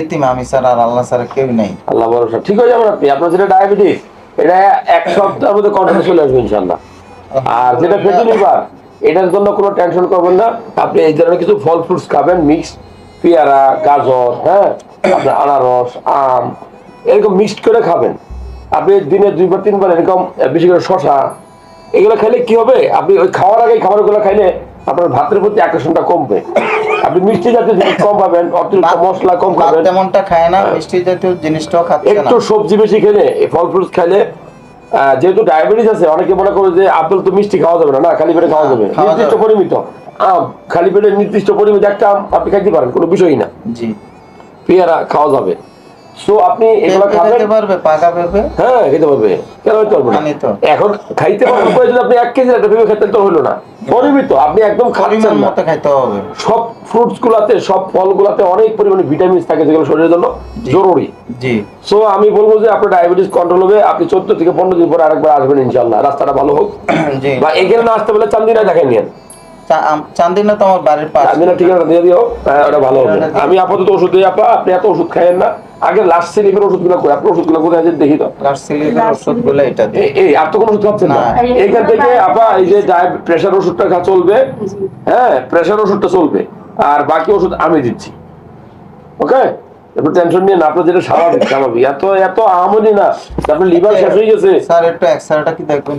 এতিম আমি ছাড়া আর আল্লাহ ছাড়া কেউ নেই। আল্লাহ ঠিক হয়ে যাবেন আপনি আপনার ডায়াবেটিস এটা এক সপ্তাহের মধ্যে কন্ট্রোলে চলে আসবে ইনশাল্লাহ আর যেটা এটার জন্য কোনো টেনশন করবেন না। আপনি এই ধরনের কিছু ফল ফ্রুটস খাবেন মিক্স পেয়ারা, গাজর হ্যাঁ? আপনার আনারস, আম, এরকম মিক্সড করে খাবেন। আপনি দিনে দুইবার, তিনবার এরকম বেশি করে শশা এগুলো খেলে কি হবে? আপনি ওই খাওয়ার আগে খাবারগুলো খাইলে আপনার ভাতের প্রতি আকর্ষণটা কমবে। আপনি মিষ্টি জাতীয় জিনিস কম পাবেন অতিরিক্ত মশলা কম খাবেন। তেমনটা খায় না মিষ্টি জাতীয় জিনিসটাও খাচ্ছে না। একটু সবজি বেশি খেলে ফল ফ্রুটস খেলে যেহেতু ডায়াবেটিস আছে অনেকে মনে করে যে আপেল তো মিষ্টি খাওয়া যাবে না না খালি পেটে খাওয়া যাবে। নির্দিষ্ট পরিমিত। আম খালি পেটে নির্দিষ্ট পরিমিত একটা আম আপনি খাইতে পারেন কোনো বিষয়ই না। জি। পেয়ারা খাওয়া যাবে। সো আপনি এগুলো খাবেন? পারবে পাকা পেঁপে? হ্যাঁ খেতে পারবে। কেন না। এখন খাইতে পারবেন পরে যদি আপনি এক কেজি একটা ভেবে খেতেন তো হলো না। পরিমিত আপনি একদম খাচ্ছেন মতো খাইতে হবে। সব ফ্রুটস গুলাতে সব ফল গুলাতে অনেক পরিমাণে ভিটামিন থাকে যেগুলো শরীরের জন্য জরুরি। জি। সো আমি বলব যে আপনার ডায়াবেটিস কন্ট্রোল হবে। আপনি চোদ্দ থেকে পনেরো দিন পরে আরেকবার আসবেন ইনশাল্লাহ রাস্তাটা ভালো হোক। জি। বা এখানে না আসতে বলে চান্দিনা দেখেন নিন চান্দিনা তো আমার বাড়ির পাশে। চান্দিনা ঠিকানা দিয়ে দিও হ্যাঁ, ওটা ভালো হবে। আমি আপাতত ওষুধ দিই আপা আপনি এত ওষুধ খাইয়েন না। আগে লাস্ট সিলিপের ওষুধগুলো কই? আপনার ওষুধগুলো কোথায় আছে দেখি তো। লাস্ট এটা এই- আর তো কোনো ওষুধ খাচ্ছেন না? থেকে আপা এই যে প্রেশার ওষুধটা খা চলবে। হ্যাঁ প্রেশার ওষুধটা চলবে। আর বাকি ওষুধ আমি দিচ্ছি। ওকে? টেনশন নিয়ে না আপনার যেটা স্বাভাবিক স্বাভাবিক এত এত আমনি না আপনার লিভার শেষ হয়ে গেছে। স্যার একটু এক্সরেটা কি দেখবেন?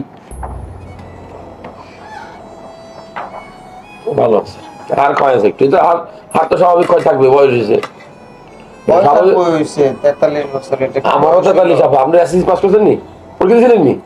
ভালো আছে। আর ক্ষয় আছে একটু? কিন্তু আর হাত তো স্বাভাবিক ক্ষয় থাকবে? বয়স হয়েছে। বয়স আর স্বাভাবিক- কই হইছে 43 বছর এটা কি আমারও তো বয়স কালি হলো? চাপা আপনি এসএসসি পাস করছেন নি? পরীক্ষা দিয়েছিলেন নি?